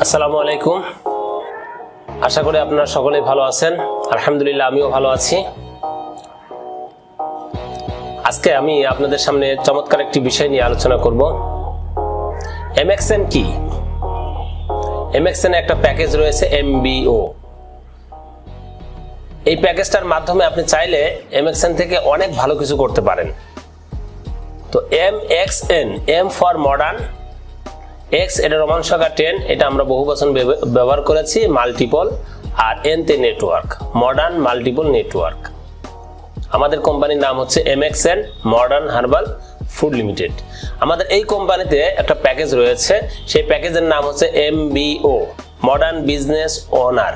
আসসালামু আলাইকুম। আশা করি আপনারা সকলে ভালো আছেন। আলহামদুলিল্লাহ, আমিও ভালো আছি। আজকে আমি আপনাদের সামনে চমৎকার একটি বিষয় নিয়ে আলোচনা করব। এমএক্সএন কি? এমএক্সএন একটা প্যাকেজ রয়েছে এমবিও এই প্যাকেজটার মাধ্যমে আপনি চাইলে এমএক্সএন থেকে অনেক ভালো কিছু করতে পারেন। তো M X N M for modern X এটা রোমান সংখ্যা টেন এটা আমরা বহু বছর ব্যবহার করেছি মাল্টিপল আর এন তে নেটওয়ার্ক মডার্ন মাল্টিপল নেটওয়ার্ক আমাদের কোম্পানির নাম হচ্ছে M X N modern herbal food limited আমাদের এই কোম্পানিতে একটা প্যাকেজ রয়েছে, সেই প্যাকেজের নাম হচ্ছে M BO modern business owner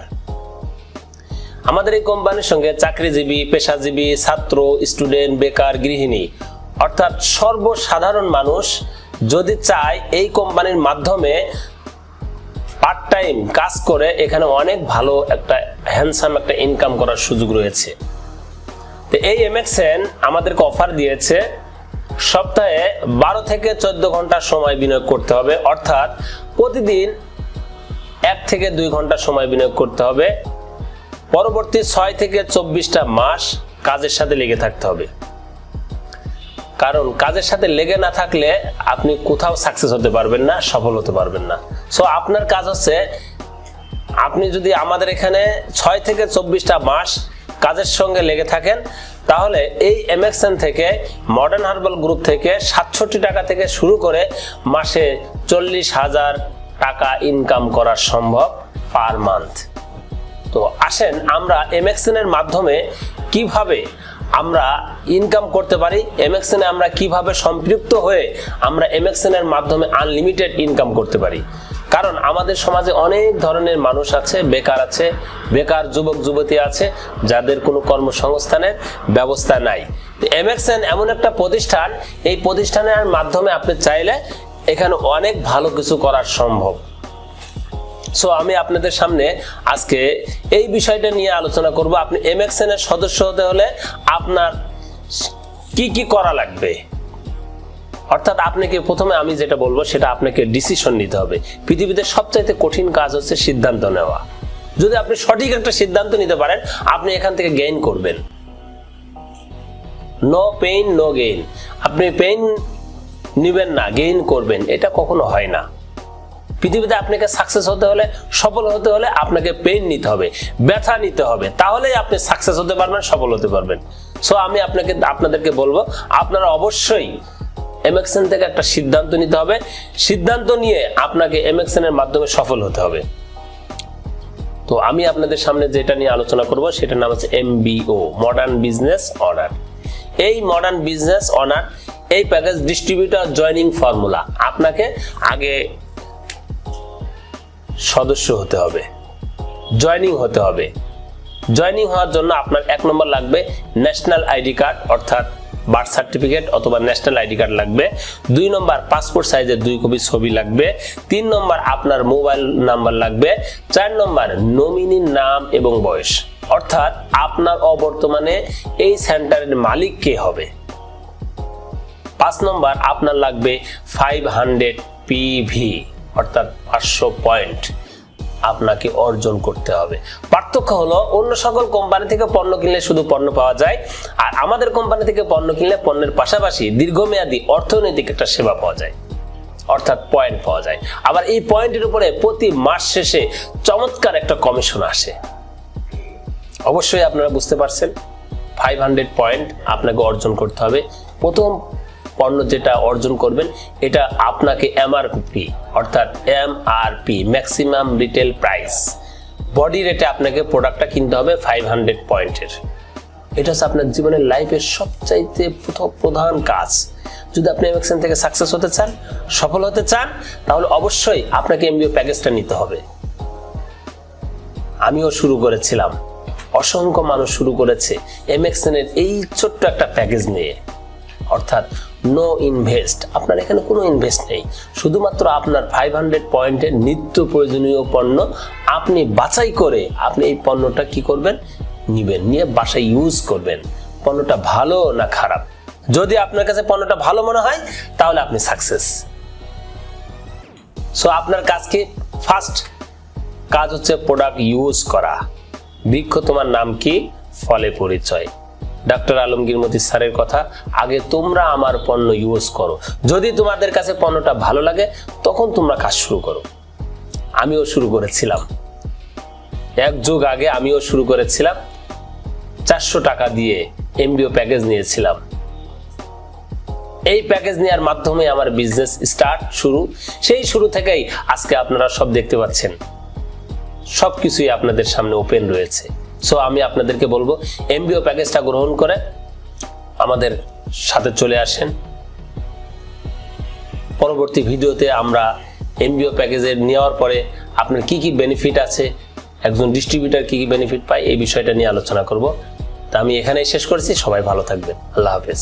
আমাদের এই কোম্পানির সঙ্গে চাকরিজীবী, পেশাজীবী, ছাত্র স্টুডেন্ট বেকার, গৃহিণী, অর্থাৎ সর্বসাধারণ মানুষ যদি চায় এই কোম্পানির মাধ্যমে পার্ট টাইম কাজ করে, এখানে অনেক ভালো একটা হ্যান্ডসাম একটা ইনকাম করার সুযোগ রয়েছে। তো এই এমএক্সএন আমাদেরকে অফার দিয়েছে, সপ্তাহে বারো থেকে চোদ্দ ঘণ্টা সময় বিনিয়োগ করতে হবে। অর্থাৎ প্রতিদিন এক থেকে দুই ঘণ্টা সময় বিনিয়োগ করতে হবে। পরবর্তী ছয় থেকে চব্বিশটা মাস কাজের সাথে লেগে থাকতে হবে। কারণ কাজের সাথে লেগে না থাকলে আপনি কোথাও সাকসেস হতে পারবেন না, সফল হতে পারবেন না। সো আপনার কাজ হচ্ছে, আপনি যদি আমাদের এখানে ছয় থেকে চব্বিশটা মাস কাজের সঙ্গে লেগে থাকেন, তাহলে এই এমএক্সএন থেকে মডার্ন হার্বাল গ্রুপ থেকে সাতষট্টি টাকা থেকে শুরু করে মাসে চল্লিশ হাজার টাকা ইনকাম করা সম্ভব পার মান্থ তো আসেন, আমরা এমএক্সএন এর মাধ্যমে কীভাবে আমরা ইনকাম করতে পারি এমএক্সএন এ আমরা কীভাবে সম্পৃক্ত হয়ে আমরা এমএক্সএন এর মাধ্যমে আনলিমিটেড ইনকাম করতে পারি? কারণ আমাদের সমাজে অনেক ধরনের মানুষ আছে, বেকার আছে, বেকার যুবক, যুবতী আছে, যাদের কোনো কর্মসংস্থানের ব্যবস্থা নাই। এমএক্সএন এমন একটা প্রতিষ্ঠান, এই প্রতিষ্ঠানের মাধ্যমে আপনি চাইলে এখানে অনেক ভালো কিছু করা সম্ভব। সো আমি আপনাদের সামনে আজকে এই বিষয়টা নিয়ে আলোচনা করব। আপনি এমএক্সএন এর সদস্য হতে হলে আপনার কি কি করা লাগবে? অর্থাৎ আপনাকে প্রথমে আমি যেটা বলব, সেটা আপনাকে ডিসিশন নিতে হবে। পৃথিবীতে সবচাইতে কঠিন কাজ হচ্ছে সিদ্ধান্ত নেওয়া। যদি আপনি সঠিক একটা সিদ্ধান্ত নিতে পারেন, আপনি এখান থেকে গেইন করবেন। নো পেইন নো গেইন আপনি পেইন নিবেন না গেইন করবেন। এটা কখনো হয় না। পৃথিবীতে আপনাকে সাকসেস হতে হলে, সফল হতে হলে আপনাকে পেইন নিতে হবে, ব্যথা নিতে হবে। তাহলেই আপনি সাকসেস হতে পারবেন, সফল হতে পারবেন। সো আমি আপনাকে, আপনাদেরকে বলব, আপনারা অবশ্যই এমএক্সএন থেকে একটা সিদ্ধান্ত নিতে হবে। সিদ্ধান্ত নিয়ে আপনাকে এমএক্সএন এর মাধ্যমে সফল হতে হবে। তো আমি আপনাদের সামনে যেটা নিয়ে আলোচনা করব, সেটার নাম হচ্ছে এমবিও মডার্ন বিজনেস অনার এই মডার্ন বিজনেস অনার এই প্যাকেজ ডিস্ট্রিবিউটর জয়নিং ফর্মুলা আপনাকে আগে সদস্য হতে হবে জয়নিং হতে হবে। জয়নিং হওয়ার জন্য আপনার এক নম্বর লাগবে ন্যাশনাল আইডি কার্ড অর্থাৎ বার্থ সার্টিফিকেট অথবা ন্যাশনাল আইডি কার্ড লাগবে। দুই নম্বর পাসপোর্ট সাইজের দুই কপি ছবি লাগবে। তিন নম্বর আপনার মোবাইল নাম্বার লাগবে। চার নম্বর নমিনির নাম এবং বয়স, অর্থাৎ আপনার অবর্তমানে এই সেন্টারের মালিক কে হবে। পাঁচ নম্বর আপনার লাগবে ফাইভ হান্ড্রেড পিভি অর্থাৎ পাঁচশো পয়েন্ট আপনাকে অর্জন করতে হবে। পার্থক্য হলো অন্য সকল কোম্পানি থেকে পণ্য কিনলে শুধু পণ্য পাওয়া যায়, আর আমাদের কোম্পানি থেকে পণ্য কিনলে পণ্যের পাশাপাশি দীর্ঘমেয়াদী অর্থনৈতিক একটা সেবা পাওয়া যায়, অর্থাৎ পয়েন্ট পাওয়া যায়। আবার এই পয়েন্টের উপরে প্রতি মাস শেষে চমৎকার একটা কমিশন আসে। অবশ্যই আপনারা বুঝতে পারছেন ফাইভ হান্ড্রেড পয়েন্ট আপনাকে অর্জন করতে হবে। প্রথম পণ্য যেটা অর্জন করবেন, এটা আপনাকে এমআরপি অর্থাৎ M R P maximum retail price body রেটে আপনাকে প্রোডাক্টটা কিনতে হবে ফাইভ হান্ড্রেড পয়েন্টের এটা হচ্ছে আপনার জীবনের লাইফের সবচাইতে প্রধান কাজ। যদি আপনি এমএক্সএন থেকে সাকসেস হতে চান, সফল হতে চান, তাহলে অবশ্যই আপনাকে এমবিও প্যাকেজটা নিতে হবে। আমিও শুরু করেছিলাম। অসংখ্য মানুষ শুরু করেছে এমএক্সএন এর এই ছোট্ট একটা প্যাকেজ নিয়ে। অর্থাৎ নো ইনভেস্ট আপনার এখানে কোনো ইনভেস্ট নেই। শুধুমাত্র আপনার ফাইভ হান্ড্রেড পয়েন্টের নিত্য প্রয়োজনীয় পণ্য আপনি বাছাই করে আপনি এই পণ্যটা কি করবেন? নিবেন, নিয়ে বাসায় ইউজ করবেন। পণ্যটা ভালো না খারাপ? যদি আপনার কাছে পণ্যটা ভালো মনে হয়, তাহলে আপনি সাকসেস সো আপনার কাজ কি? ফার্স্ট কাজ হচ্ছে প্রোডাক্ট ইউজ করা। বৃক্ষ তোমার নাম কি? ফলে পরিচয়। ডাক্তার আলমগীর মতি স্যারের কথা, আগে তোমরা আমার পণ্য ইউজ করো। যদি তোমাদের কাছে পণ্যটা ভালো লাগে, তখন তোমরা কাজ শুরু করো। আমিও শুরু করেছিলাম। এক যুগ আগে আমিও শুরু করেছিলাম। চারশো টাকা দিয়ে এমবিও প্যাকেজ নিয়েছিলাম। এই প্যাকেজ নেওয়ার মাধ্যমে আমার বিজনেস স্টার্ট শুরু। সেই শুরু থেকেই আজকে আপনারা সব দেখতে পাচ্ছেন। সব কিছুই আপনাদের সামনে ওপেন রয়েছে। সো আমি আপনাদেরকে বলব এমবিও প্যাকেজটা গ্রহণ করে আমাদের সাথে চলে আসেন। পরবর্তী ভিডিওতে আমরা এমবিও প্যাকেজের নেওয়ার পরে আপনার কি কি বেনিফিট আছে, একজন ডিস্ট্রিবিউটার কি কি বেনিফিট পায়, এই বিষয়টা নিয়ে আলোচনা করব। তা আমি এখানেই শেষ করেছি, সবাই ভালো থাকবেন। আল্লাহ হাফেজ।